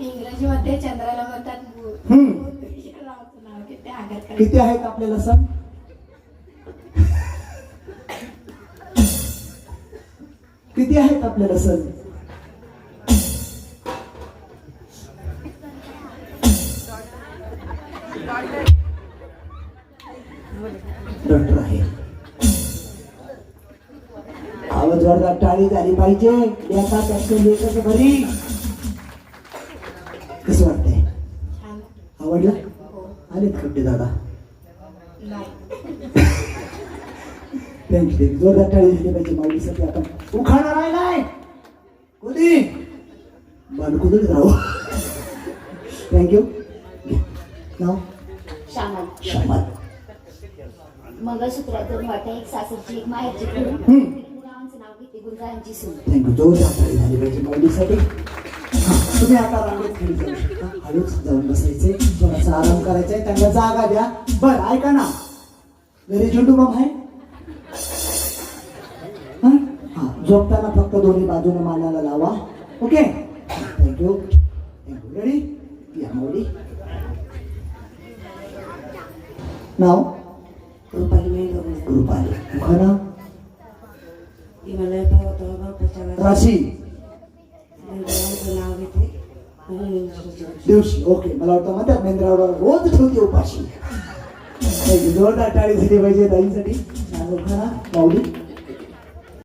इंग्रजीमध्ये चंद्राला म्हणतात. किती आहेत आपल्याला सण किती आहेत आपल्याला सण डॉक्टर आहे. आवाज जोरदार टाळी झाली पाहिजे. त्याचं लेखच भरी कसं वाटतंय. आवडलं. आलेत खड्डे दादा. थँक्यू जोरदार टाळी झाली पाहिजे माऊलीसाठी. आपण उखाणा राहिलाय. कुदी बालकुदच राहू थँक्यू नाव? शामल शंभर मंगळसूत्रातून वाटा एक सासरची एक माहेरची थँक्यू जोरदार टाळी झाली पाहिजे माऊलीसाठी हा, तुम्ही आता रांगेत खाली जाऊ शकता. हळूच जाऊन बसायचे थोडासा आराम करायचा आहे त्यांना जागा द्या. बर ऐका ना. घरी झेंडू बाम आहे? हा? हा झोपताना फक्त दोन्ही बाजूने मानाला लावा. ओके? थँक्यू थँक्यू रेडी या माऊली नाव? रुपाली मेंढोर रुपाली पर्वतावर बापाच्या राशी. मेंढरांचं नाव घेते. दिवशी ओके मला वाटतं म्हणतात मेंद्रावर रोज ठेवते उपाशी. जोरदार टाळी झाली पाहिजे ताईंसाठी. माऊली?